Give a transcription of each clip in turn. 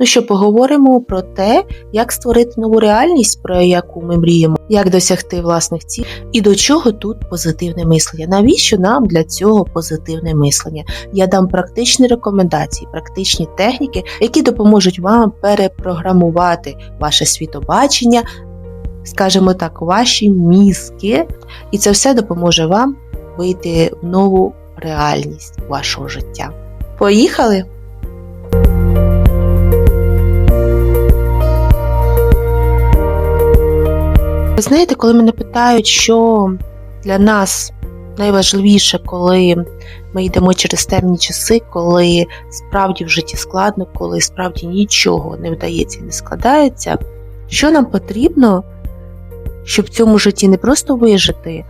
Ну що, поговоримо про те, як створити нову реальність, про яку ми мріємо, як досягти власних цілей і до чого тут позитивне мислення. Навіщо нам для цього позитивне мислення? Я дам практичні рекомендації, практичні техніки, які допоможуть вам перепрограмувати ваше світобачення, скажімо так, ваші мізки, і це все допоможе вам вийти в нову реальність вашого життя. Поїхали! Ви знаєте, коли мене питають, що для нас найважливіше, коли ми йдемо через темні часи, коли справді в житті складно, коли справді нічого не вдається і не складається, що нам потрібно, щоб в цьому житті не просто вижити,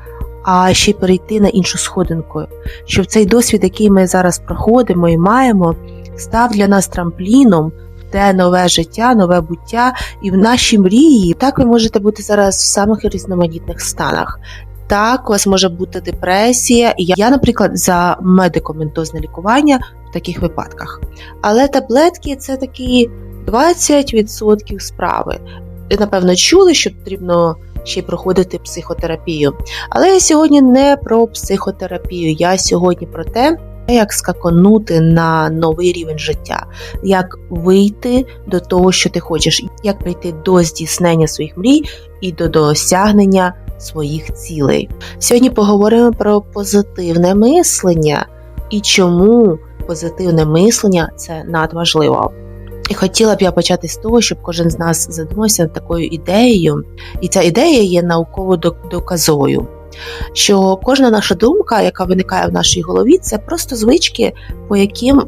а ще й перейти на іншу сходинку, щоб цей досвід, який ми зараз проходимо і маємо, став для нас трампліном те нове життя, нове буття і в наші мрії. Так ви можете бути зараз в самих різноманітних станах. Так, у вас може бути депресія. Я, наприклад, за медикаментозне лікування в таких випадках. Але таблетки це такі 20% справи. Ви, напевно, чули, що потрібно ще й проходити психотерапію. Але я сьогодні не про психотерапію, я сьогодні про те, як скаконути на новий рівень життя, як вийти до того, що ти хочеш, як прийти до здійснення своїх мрій і до досягнення своїх цілей. Сьогодні поговоримо про позитивне мислення і чому позитивне мислення це надважливо. І хотіла б я почати з того, щоб кожен з нас задумався над такою ідеєю, і ця ідея є науково доказовою. Що кожна наша думка, яка виникає в нашій голові, це просто звички, по яким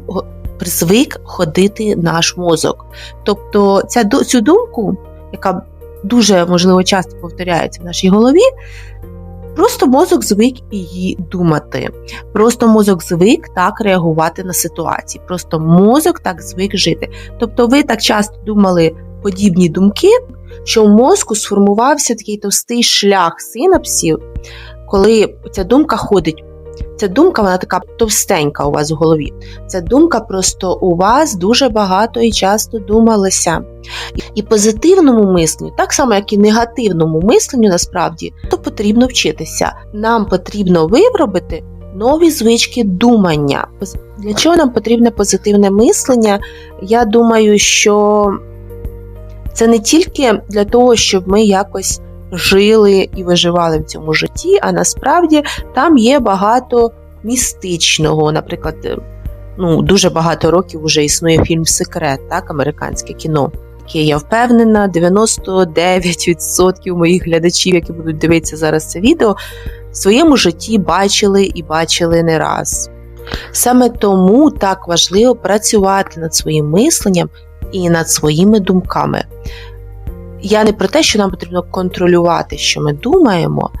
звик ходити наш мозок. Тобто ця, цю думку, яка дуже можливо часто повторяється в нашій голові, Просто мозок звик її думати. Просто мозок звик так реагувати на ситуації. Просто мозок так звик жити. Тобто, ви так часто думали подібні думки, що в мозку сформувався такий товстий шлях синапсів, коли ця думка ходить. Ця думка, вона така товстенька у вас в голові. Ця думка просто у вас дуже багато і часто думалася. І позитивному мисленню, так само, як і негативному мисленню, насправді, то потрібно вчитися. Нам потрібно виробити нові звички думання. Для чого нам потрібне позитивне мислення? Я думаю, що це не тільки для того, щоб ми якось жили і виживали в цьому житті, а насправді там є багато містичного. Наприклад, ну, дуже багато років вже існує фільм Секрет, так, американське кіно. Яке я впевнена, 99% моїх глядачів, які будуть дивитися зараз це відео, в своєму житті бачили і бачили не раз. Саме тому так важливо працювати над своїм мисленням і над своїми думками. Я не про те, що нам потрібно контролювати, що ми думаємо,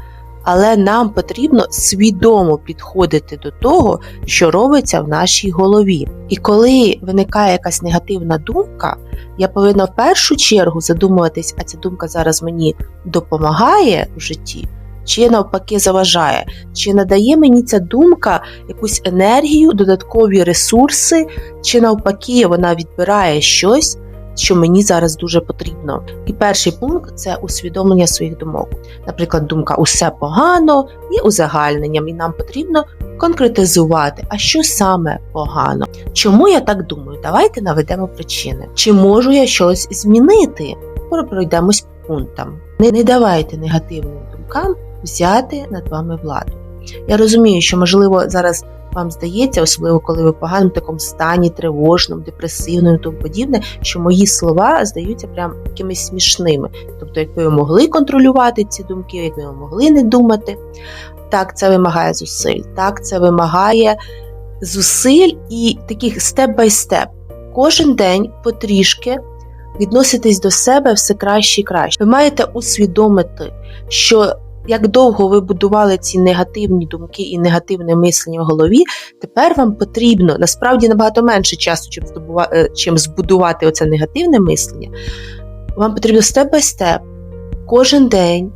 але нам потрібно свідомо підходити до того, що робиться в нашій голові. І коли виникає якась негативна думка, я повинна в першу чергу задумуватись, а ця думка зараз мені допомагає в житті. Чи навпаки заважає, чи надає мені ця думка якусь енергію, додаткові ресурси, чи навпаки вона відбирає щось, що мені зараз дуже потрібно. І перший пункт це усвідомлення своїх думок. Наприклад, думка усе погано є узагальненням, і нам потрібно конкретизувати, а що саме погано. Чому я так думаю? Давайте наведемо причини. Чи можу я щось змінити? Пройдемось пунктам. Не, не давайте негативним думкам взяти над вами владу. Я розумію, що можливо зараз вам здається, особливо коли ви в поганому такому стані, тривожному, депресивному і тому подібне, що мої слова здаються прям якимись смішними. Тобто, якби ви могли контролювати ці думки, якби ви могли не думати, так це вимагає зусиль, так це вимагає зусиль і таких степ-бай-степ. Кожен день потрішки. Відноситись до себе все краще і краще. Ви маєте усвідомити, що як довго ви будували ці негативні думки і негативне мислення в голові, тепер вам потрібно насправді набагато менше часу, чим е, чим збудувати оце негативне мислення. Вам потрібно степ бай степ кожен день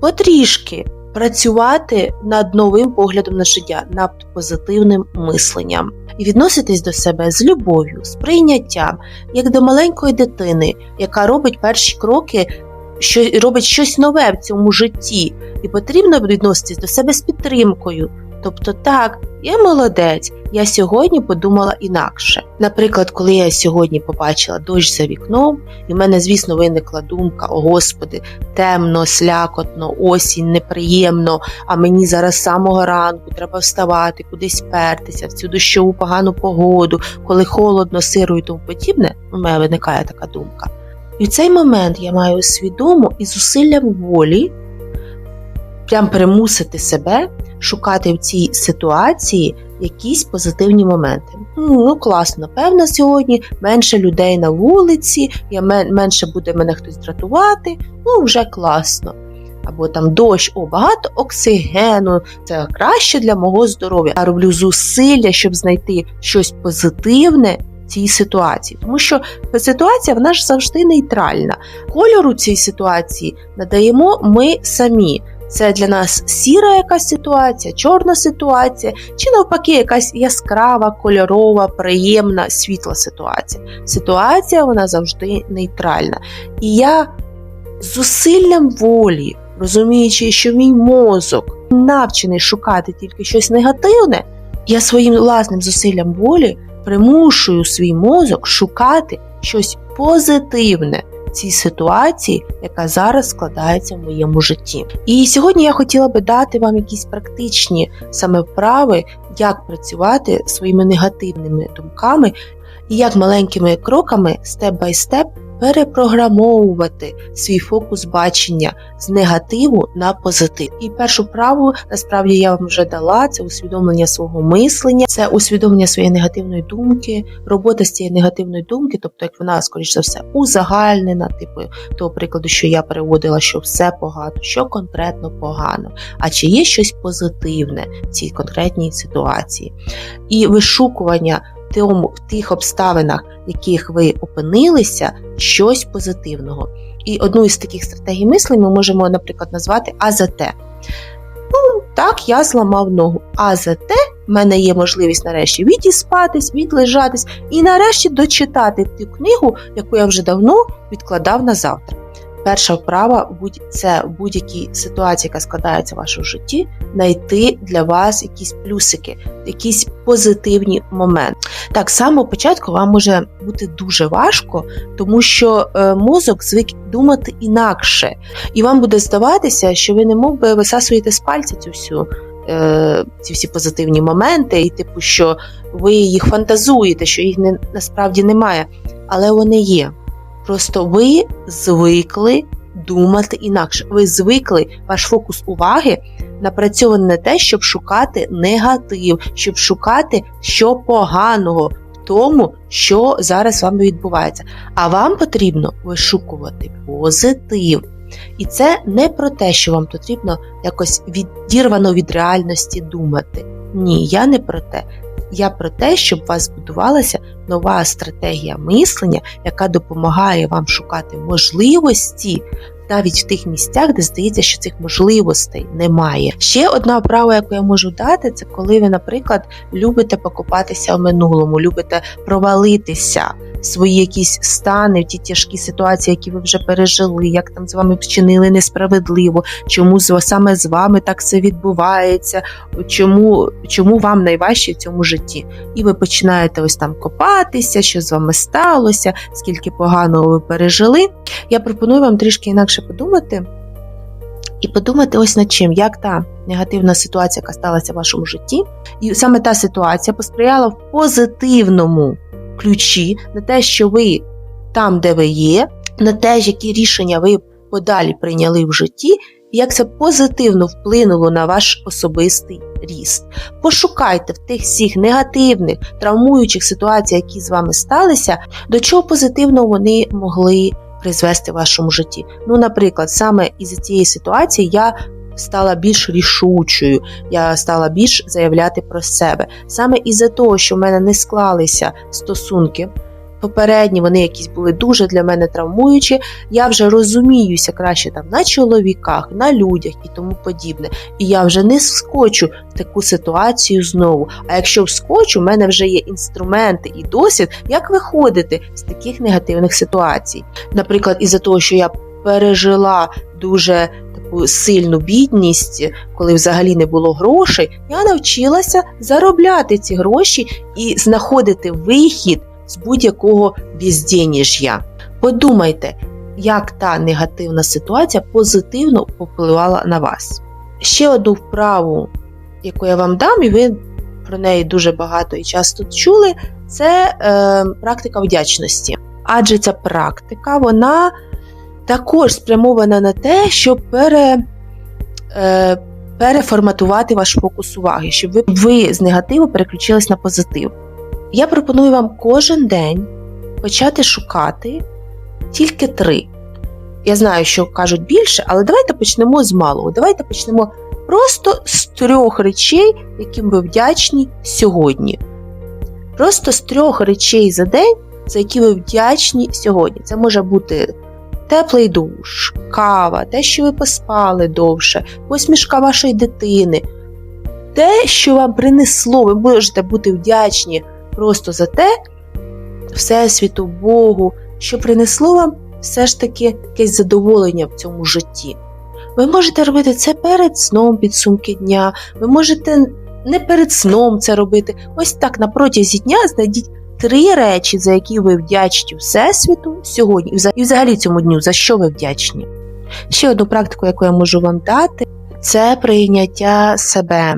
потрішки працювати над новим поглядом на життя, над позитивним мисленням. І відноситись до себе з любов'ю, з прийняттям, як до маленької дитини, яка робить перші кроки, що робить щось нове в цьому житті, і потрібно відноситись до себе з підтримкою. Тобто, так, я молодець, я сьогодні подумала інакше. Наприклад, коли я сьогодні побачила дощ за вікном, і в мене, звісно, виникла думка: о Господи, темно, слякотно, осінь, неприємно, а мені зараз з самого ранку треба вставати, кудись пертися, в цю дощову погану погоду, коли холодно, сиро і тому подібне, у мене виникає така думка. І в цей момент я маю свідомо і зусиллям волі прям примусити себе шукати в цій ситуації якісь позитивні моменти. Ну, класно, певно, сьогодні менше людей на вулиці, я менше буде мене хтось дратувати, ну вже класно. Або там дощ, о, багато оксигену, це краще для мого здоров'я. Я роблю зусилля, щоб знайти щось позитивне цій ситуації. Тому що ситуація вона ж завжди нейтральна. Кольору цій ситуації надаємо ми самі. Це для нас сіра якась ситуація, чорна ситуація, чи навпаки, якась яскрава, кольорова, приємна, світла ситуація. Ситуація вона завжди нейтральна. І я зусиллям волі, розуміючи, що мій мозок навчений шукати тільки щось негативне, я своїм власним зусиллям волі примушую свій мозок шукати щось позитивне в цій ситуації, яка зараз складається в моєму житті. І сьогодні я хотіла би дати вам якісь практичні саме вправи, як працювати своїми негативними думками і як маленькими кроками степ бай степ перепрограмовувати свій фокус бачення з негативу на позитив. І першу вправу насправді я вам вже дала це усвідомлення свого мислення, це усвідомлення своєї негативної думки, робота з цієї негативної думки, тобто як вона, скоріш за все, узагальнена, типу того прикладу, що я переводила, що все погано, що конкретно погано, а чи є щось позитивне в цій конкретній ситуації. І вишукування в тих обставинах, в яких ви опинилися, щось позитивного. І одну із таких стратегій мислень ми можемо, наприклад, назвати А за те. Ну, так, я зламав ногу. А за те в мене є можливість нарешті відіспатись, відлежатись і нарешті дочитати ту книгу, яку я вже давно відкладав на завтра. Перша вправа це в будь-якій ситуації, яка складається в вашому житті, знайти для вас якісь плюсики, якісь позитивні моменти. Так само початку вам може бути дуже важко, тому що е, мозок звик думати інакше, і вам буде здаватися, що ви не мов би висасуєте з пальця цю всю. Е, ці всі позитивні моменти, і типу, що ви їх фантазуєте, що їх не, насправді немає, але вони є. Просто ви звикли думати інакше. Ви звикли ваш фокус уваги напрацьований на те, щоб шукати негатив, щоб шукати що поганого в тому, що зараз з вами відбувається. А вам потрібно вишукувати позитив. І це не про те, що вам потрібно якось відірвано від реальності думати. Ні, я не про те. Я про те, щоб у вас збудувалася нова стратегія мислення, яка допомагає вам шукати можливості навіть в тих місцях, де здається, що цих можливостей немає. Ще одна вправа, яку я можу дати, це коли ви, наприклад, любите покупатися в минулому, любите провалитися свої якісь стани, ті тяжкі ситуації, які ви вже пережили, як там з вами вчинили несправедливо, чому саме з вами так все відбувається, чому чому вам найважче в цьому житті. І ви починаєте ось там копатися, що з вами сталося, скільки поганого ви пережили. Я пропоную вам трішки інакше подумати. І подумати ось над чим, як та негативна ситуація, яка сталася в вашому житті, і саме та ситуація посприяла в позитивному ключі на те, що ви там, де ви є, на те, які рішення ви подалі прийняли в житті, і як це позитивно вплинуло на ваш особистий ріст. Пошукайте в тих всіх негативних, травмуючих ситуаціях, які з вами сталися, до чого позитивно вони могли призвести в вашому житті. Ну, наприклад, саме із цієї ситуації я стала більш рішучою, я стала більш заявляти про себе. Саме із-за того, що в мене не склалися стосунки попередні, вони якісь були дуже для мене травмуючі. Я вже розуміюся краще там на чоловіках, на людях і тому подібне. І я вже не вскочу в таку ситуацію знову. А якщо вскочу, в мене вже є інструменти і досвід, як виходити з таких негативних ситуацій. Наприклад, із-за того, що я пережила дуже сильну бідність, коли взагалі не було грошей, я навчилася заробляти ці гроші і знаходити вихід з будь-якого безденеж'я. Подумайте, як та негативна ситуація позитивно попливала на вас. Ще одну вправу, яку я вам дам, і ви про неї дуже багато і часто чули, це е, практика вдячності. Адже ця практика, вона також спрямована на те, щоб пере, е, переформатувати ваш фокус уваги, щоб ви, ви з негативу переключились на позитив. Я пропоную вам кожен день почати шукати тільки три. Я знаю, що кажуть більше, але давайте почнемо з малого. Давайте почнемо просто з трьох речей, яким ви вдячні сьогодні. Просто з трьох речей за день, за які ви вдячні сьогодні. Це може бути теплий душ, кава, те, що ви поспали довше, посмішка вашої дитини. Те, що вам принесло, ви можете бути вдячні просто за те, Всесвіту, Богу, що принесло вам все ж таки якесь задоволення в цьому житті. Ви можете робити це перед сном підсумки дня, ви можете не перед сном це робити. Ось так на протязі дня знайдіть три речі, за які ви вдячні Всесвіту сьогодні, і взагалі цьому дню, за що ви вдячні. Ще одну практику, яку я можу вам дати, це прийняття себе.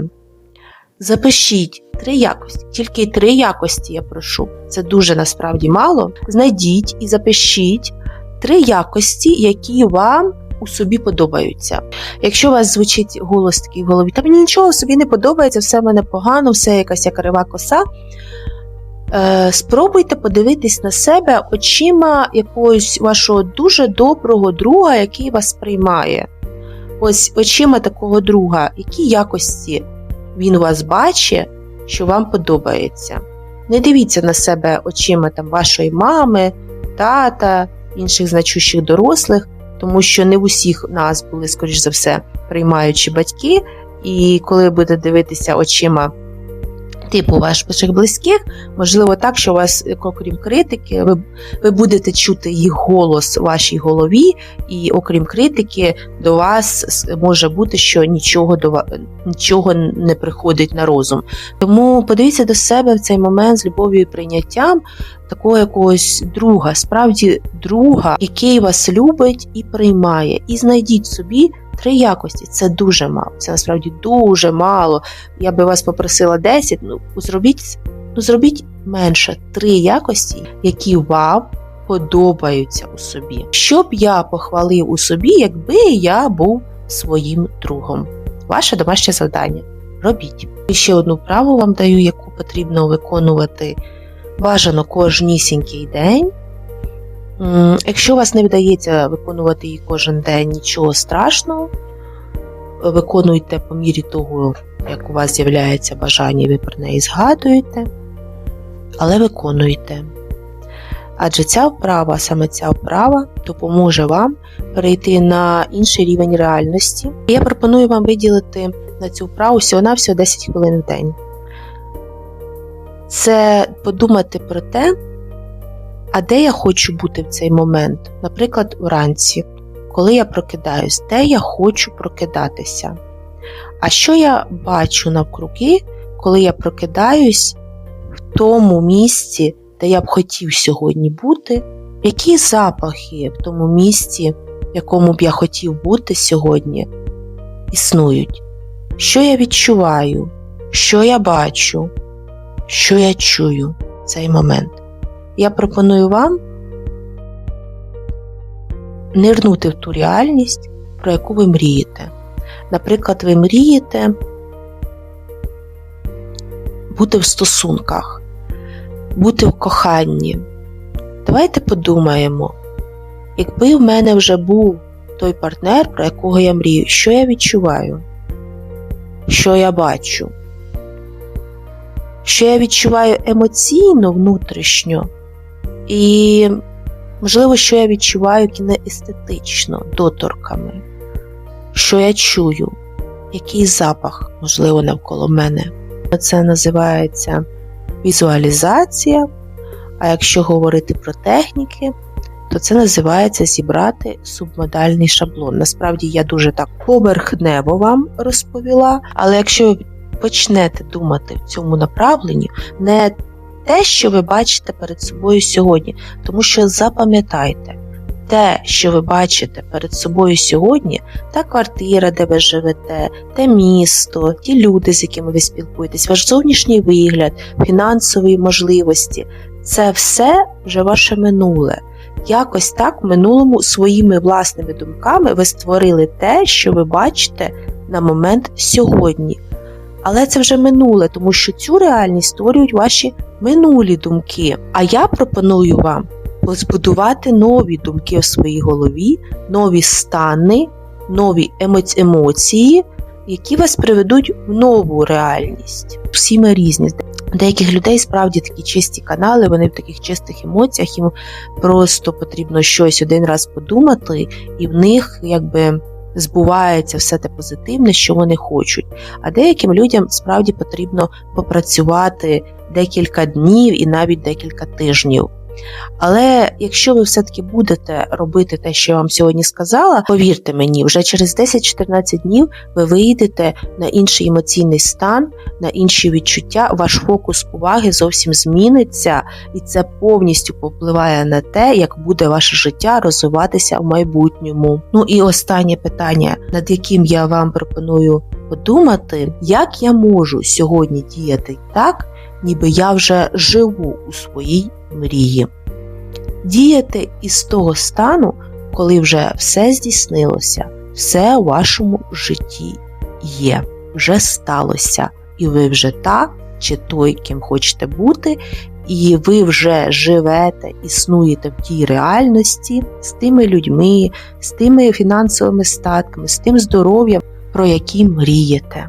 Запишіть три якості, тільки три якості я прошу. Це дуже насправді мало. Знайдіть і запишіть три якості, які вам у собі подобаються. Якщо у вас звучить голос такий в голові, та мені нічого собі не подобається, все в мене погано, все якась як коса. Е, спробуйте подивитись на себе очима якогось вашого дуже доброго друга, який вас приймає. Ось очима такого друга, які якості він вас бачить, що вам подобається. Не дивіться на себе очима там, вашої мами, тата, інших значущих дорослих, тому що не в усіх нас були, скоріш за все, приймаючі батьки, і коли будете дивитися очима типу ваших близьких, можливо, так, що у вас, окрім критики, ви ви будете чути їх голос у вашій голові, і окрім критики, до вас може бути, що нічого до нічого не приходить на розум. Тому подивіться до себе в цей момент з любов'ю і прийняттям такого якогось друга, справді друга, який вас любить і приймає, і знайдіть собі три якості це дуже мало. Це насправді дуже мало. Я би вас попросила 10, ну зробіть ну, зробіть менше три якості, які вам подобаються у собі. Що б я похвалив у собі, якби я був своїм другом. Ваше домашнє завдання. Робіть. І ще одну вправу вам даю, яку потрібно виконувати бажано кожнісінький день. Якщо у вас не вдається виконувати її кожен день, нічого страшного, виконуйте по мірі того, як у вас з'являється бажання, ви про неї згадуєте, але виконуйте. Адже ця вправа, саме ця вправа, допоможе вам перейти на інший рівень реальності. Я пропоную вам виділити на цю вправу всього-навсього 10 хвилин в день. Це подумати про те, а де я хочу бути в цей момент? Наприклад, вранці, коли я прокидаюсь, де я хочу прокидатися? А що я бачу навкруги, коли я прокидаюсь в тому місці, де я б хотів сьогодні бути? Які запахи в тому місці, в якому б я хотів бути сьогодні, існують? Що я відчуваю? Що я бачу? Що я чую в цей момент? Я пропоную вам нирнути в ту реальність, про яку ви мрієте. Наприклад, ви мрієте бути в стосунках, бути в коханні. Давайте подумаємо, якби в мене вже був той партнер, про якого я мрію, що я відчуваю, що я бачу, що я відчуваю емоційно внутрішньо І, можливо, що я відчуваю кінеестетично доторками, що я чую, який запах, можливо, навколо мене. Це називається візуалізація. А якщо говорити про техніки, то це називається зібрати субмодальний шаблон. Насправді я дуже так поверхнево вам розповіла, але якщо ви почнете думати в цьому направленні, не те, що ви бачите перед собою сьогодні, тому що запам'ятайте, те, що ви бачите перед собою сьогодні, та квартира, де ви живете, те місто, ті люди, з якими ви спілкуєтесь, ваш зовнішній вигляд, фінансові можливості це все вже ваше минуле. Якось так в минулому своїми власними думками ви створили те, що ви бачите на момент сьогодні. Але це вже минуле, тому що цю реальність створюють ваші минулі думки. А я пропоную вам збудувати нові думки в своїй голові, нові стани, нові емоції, які вас приведуть в нову реальність. Всі ми різні. Деяких людей справді такі чисті канали, вони в таких чистих емоціях, їм просто потрібно щось один раз подумати, і в них якби збувається все те позитивне, що вони хочуть. А деяким людям справді потрібно попрацювати декілька днів і навіть декілька тижнів. Але якщо ви все-таки будете робити те, що я вам сьогодні сказала, повірте мені, вже через 10-14 днів ви вийдете на інший емоційний стан, на інші відчуття, ваш фокус уваги зовсім зміниться, і це повністю попливає на те, як буде ваше життя розвиватися в майбутньому. Ну і останнє питання, над яким я вам пропоную подумати, як я можу сьогодні діяти так, ніби я вже живу у своїй мрії. Діяти із того стану, коли вже все здійснилося, все у вашому житті є, вже сталося, і ви вже та чи той, ким хочете бути, і ви вже живете, існуєте в тій реальності з тими людьми, з тими фінансовими статками, з тим здоров'ям, про які мрієте.